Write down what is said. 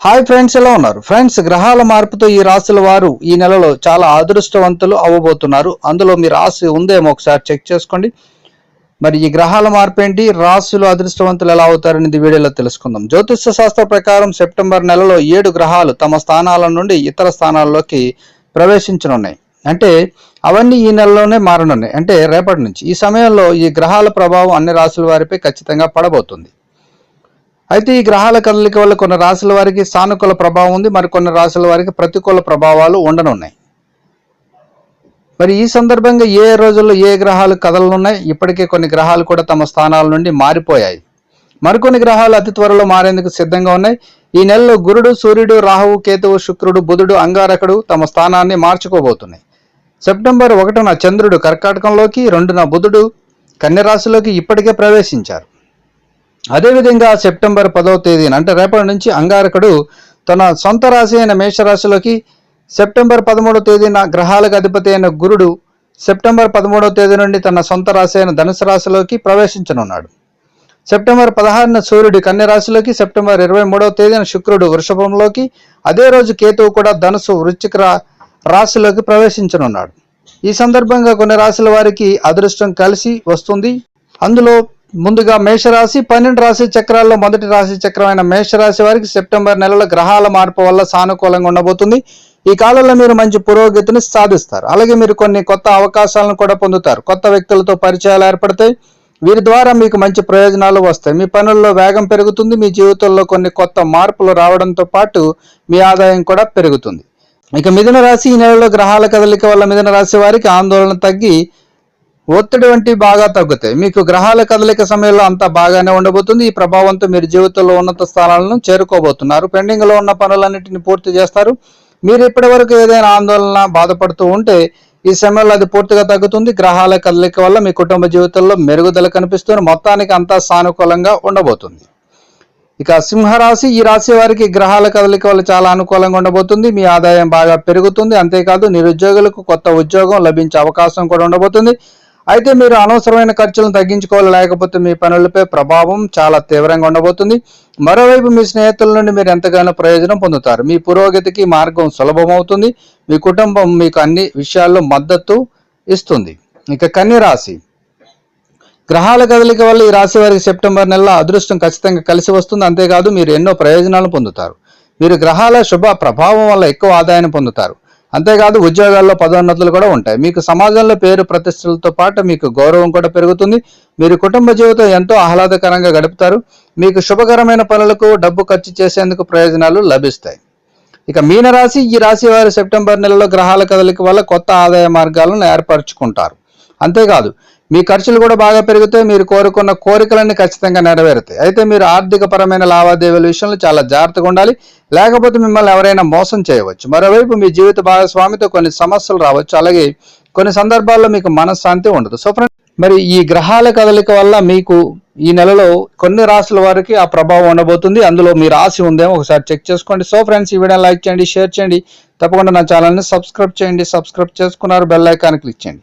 Hi friends ఎలా ఉన్నారు? Friends గ్రహాల మార్పుతో ఈ రాశుల వారు ఈ నెలలో చాలా అదృష్టవంతులు అవ్వబోతున్నారు. అందులో మీ రాశి ఉందేమో ఒకసారి చెక్ చేసుకోండి. మరి ఈ గ్రహాల మార్పు ఏంటి? రాశులు అదృష్టవంతులు ఎలా అవుతారనేది వీడియోలో తెలుసుకుందాం. జ్యోతిష శాస్త్ర ప్రకారం సెప్టెంబర్ నెలలో ఏడు గ్రహాలు తమ స్థానాల నుండి ఇతర స్థానాల్లోకి ప్రవేశించనున్నాయి. అంటే అవన్నీ ఈ నెలలోనే మారనున్నాయి. అంటే రేపటి నుంచి. ఈ సమయంలో ఈ గ్రహాల ప్రభావం అన్ని రాశుల వారిపై ఖచ్చితంగా పడబోతుంది. అయితే ఈ గ్రహాల కదలిక వల్ల కొన్ని రాశుల వారికి సానుకూల ప్రభావం ఉంది. మరి కొన్ని రాశుల వారికి ప్రతికూల ప్రభావాలు ఉండనున్నాయి. మరి ఈ సందర్భంగా ఏ రోజుల్లో ఏ గ్రహాలు కదలనున్నాయి? ఇప్పటికే కొన్ని గ్రహాలు కూడా తమ స్థానాల నుండి మారిపోయాయి. మరికొన్ని గ్రహాలు అతి త్వరలో మారేందుకు సిద్ధంగా ఉన్నాయి. ఈ నెలలో గురుడు సూర్యుడు రాహువు కేతువు శుక్రుడు బుధుడు అంగారకుడు తమ స్థానాన్ని మార్చుకోబోతున్నాయి. సెప్టెంబర్ ఒకటిన చంద్రుడు కర్కాటకంలోకి రెండున బుధుడు కన్యరాశిలోకి ఇప్పటికే ప్రవేశించారు. అదేవిధంగా సెప్టెంబర్ పదవ తేదీన అంటే రేపటి నుంచి అంగారకుడు తన సొంత రాశి అయిన మేషరాశిలోకి సెప్టెంబర్ పదమూడవ తేదీన గ్రహాలకు అధిపతి అయిన గురుడు సెప్టెంబర్ పదమూడవ తేదీ నుండి తన సొంత రాశి అయిన ధనుసు రాశిలోకి ప్రవేశించనున్నాడు. సెప్టెంబర్ పదహారున సూర్యుడు కన్యరాశిలోకి సెప్టెంబర్ ఇరవై మూడవ తేదీన శుక్రుడు వృషభంలోకి అదే రోజు కేతువు కూడా ధనుసు వృశ్చిక రాశిలోకి ప్రవేశించనున్నాడు. ఈ సందర్భంగా కొన్ని రాశుల వారికి అదృష్టం కలిసి వస్తుంది. అందులో ముందుగా మేషరాశి పన్నెండు రాశి చక్రాల్లో మొదటి రాశి చక్రమైన మేషరాశి వారికి సెప్టెంబర్ నెలలో గ్రహాల మార్పు వల్ల సానుకూలంగా ఉండబోతుంది. ఈ కాలంలో మీరు మంచి పురోగతిని సాధిస్తారు. అలాగే మీరు కొన్ని కొత్త అవకాశాలను కూడా పొందుతారు. కొత్త వ్యక్తులతో పరిచయాలు ఏర్పడతాయి. వీరి ద్వారా మీకు మంచి ప్రయోజనాలు వస్తాయి. మీ పనుల్లో వేగం పెరుగుతుంది. మీ జీవితంలో కొన్ని కొత్త మార్పులు రావడంతో పాటు మీ ఆదాయం కూడా పెరుగుతుంది. ఇక మిథున రాశి ఈ నెలలో గ్రహాల కదలిక వల్ల మిథున రాశి వారికి ఆందోళన తగ్గి ఒత్తిడి వంటివి బాగా తగ్గుతాయి. మీకు గ్రహాల కదలిక సమయంలో అంతా బాగానే ఉండబోతుంది. ఈ ప్రభావంతో మీరు జీవితంలో ఉన్నత స్థానాలను చేరుకోబోతున్నారు. పెండింగ్లో ఉన్న పనులన్నింటిని పూర్తి చేస్తారు. మీరు ఇప్పటి వరకు ఏదైనా ఆందోళన బాధపడుతూ ఉంటే ఈ సమయంలో అది పూర్తిగా తగ్గుతుంది. గ్రహాల కదలిక వల్ల మీ కుటుంబ జీవితంలో మెరుగుదల కనిపిస్తుంది. మొత్తానికి అంతా సానుకూలంగా ఉండబోతుంది. ఇక సింహరాశి ఈ రాశి వారికి గ్రహాల కదలిక వల్ల చాలా అనుకూలంగా ఉండబోతుంది. మీ ఆదాయం బాగా పెరుగుతుంది. అంతేకాదు నిరుద్యోగులకు కొత్త ఉద్యోగం లభించే అవకాశం కూడా ఉండబోతుంది. అయితే మీరు అనవసరమైన ఖర్చులను తగ్గించుకోవాలి. లేకపోతే మీ పనులపై ప్రభావం చాలా తీవ్రంగా ఉండబోతుంది. మరోవైపు మీ స్నేహితుల నుండి మీరు ఎంతగానో ప్రయోజనం పొందుతారు. మీ పురోగతికి మార్గం సులభమవుతుంది. మీ కుటుంబం మీకు అన్ని విషయాల్లో మద్దతు ఇస్తుంది. ఇక కన్యరాశి గ్రహాల కదలిక వల్ల ఈ రాశి వారికి సెప్టెంబర్ నెలలో అదృష్టం ఖచ్చితంగా కలిసి వస్తుంది. అంతేకాదు మీరు ఎన్నో ప్రయోజనాలు పొందుతారు. మీరు గ్రహాల శుభ ప్రభావం వల్ల ఎక్కువ ఆదాయాన్ని పొందుతారు. అంతేకాదు ఉద్యోగాల్లో పదోన్నతులు కూడా ఉంటాయి. మీకు సమాజంలో పేరు ప్రతిష్టలతో పాటు మీకు గౌరవం కూడా పెరుగుతుంది. మీరు కుటుంబ జీవితం ఎంతో ఆహ్లాదకరంగా గడుపుతారు. మీకు శుభకరమైన పనులకు డబ్బు ఖర్చు చేసేందుకు ప్రయోజనాలు లభిస్తాయి. ఇక మీనరాశి ఈ రాశి వారు సెప్టెంబర్ నెలలో గ్రహాల కదలిక వల్ల కొత్త ఆదాయ మార్గాలను ఏర్పరచుకుంటారు. అంతేకాదు మీ ఖర్చులు కూడా బాగా పెరుగుతాయి మీరు కోరుకున్న కోరికలన్నీ ఖచ్చితంగా నెరవేరుతాయి. అయితే మీరు ఆర్థిక పరమైన లావాదేవీల విషయంలో చాలా జాగ్రత్తగా ఉండాలి. లేకపోతే మిమ్మల్ని ఎవరైనా మోసం చేయవచ్చు. మరోవైపు మీ జీవిత భాగస్వామితో కొన్ని సమస్యలు రావచ్చు. అలాగే కొన్ని సందర్భాల్లో మీకు మనశ్శాంతి ఉండదు. సో ఫ్రెండ్ మరి ఈ గ్రహాల కదలిక వల్ల మీకు ఈ నెలలో కొన్ని రాశుల వారికి ఆ ప్రభావం ఉండబోతుంది. అందులో మీ రాశి ఉందేమో ఒకసారి చెక్ చేసుకోండి. సో ఫ్రెండ్స్ ఈ వీడియో లైక్ చేయండి షేర్ చేయండి. తప్పకుండా నా ఛానల్ని సబ్స్క్రైబ్ చేయండి. సబ్స్క్రైబ్ చేసుకున్నారు బెల్ ఐకాన్ క్లిక్ చేయండి.